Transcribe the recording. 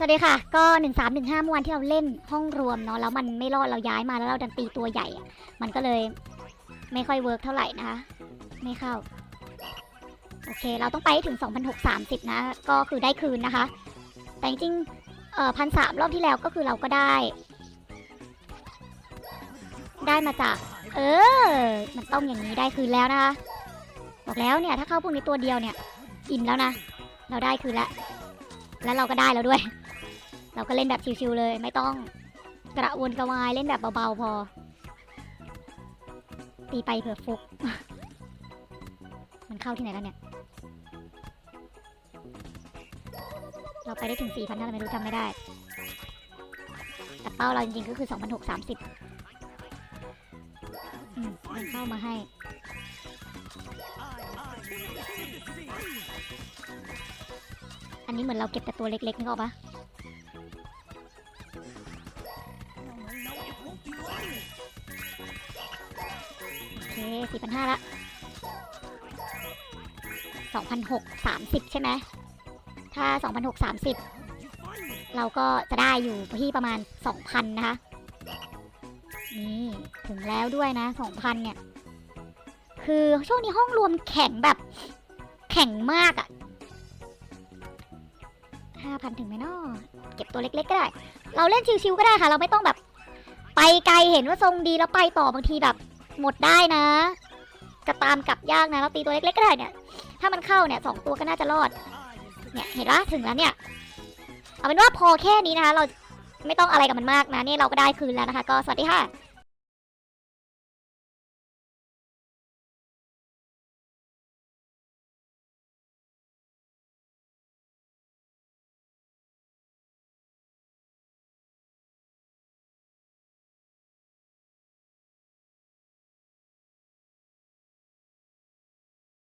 สวัสดีค่ะ ก็1315เมื่อวันที่เราเล่นห้องรวมเนาะแล้วมันไม่รอดเราย้ายมาแล้วเราดันตีตัวใหญ่ มันก็เลยไม่ค่อยเวิร์กเท่าไหร่นะคะไม่เข้า โอเค เราต้องไปให้ถึง2,630นะ ก็คือได้คืนนะคะ แต่จริงเอ่อพันสามรอบที่แล้วก็คือเราก็ได้ ได้มาจาก เออ มันต้องอย่างนี้ได้คืนแล้วนะคะ บอกแล้วเนี่ย ถ้าเข้าพวกนี้ตัวเดียวเนี่ย อิ่มแล้วนะ เราได้คืนแล้วแล้วเราก็ได้แล้วด้วย เราก็เล่นแบบชิวๆเลยไม่ต้องกระวนกระวายเล่นแบบเบาๆพอ ตีไปเผื่อฟุก มันเข้าที่ไหนแล้วเนี่ย เราไปได้ถึง4,000เท่าไหร่ไม่รู้จำไม่ได้ แต่เป้าเราจริงๆก็คือ 2,630อืมมันเข้ามาให้อันนี้เหมือนเราเก็บแต่ตัวเล็กๆนึกออกปะ สี่พันห้าละสองพันหกสามสิบใช่ไหมถ้าสองพันหกสามสิบเราก็จะได้อยู่ที่ประมาณสองพันนะคะ นี่ถึงแล้วด้วยนะสองพันเนี่ย คือช่วงนี้ห้องรวมแข็งแบบ แข็งมากอะห้าพันถึงไหมนาะเก็บตัวเล็ก ๆ ก็ได้ เราเล่นชิวๆก็ได้ค่ะ เราไม่ต้องแบบ ไปไกลเห็นว่าทรงดีแล้วไปต่อบางทีแบบ หมดได้นะ กระตามกลับยากนะเราตีตัวเล็กๆก็ได้เนี่ย ถ้ามันเข้าเนี่ยสองตัวก็น่าจะรอด เนี่ยเห็นว่าถึงแล้วเนี่ย เอาเป็นว่าพอแค่นี้นะคะ เราไม่ต้องอะไรกับมันมากนะนี่เราก็ได้คืนแล้วนะคะ ก็สวัสดีค่ะ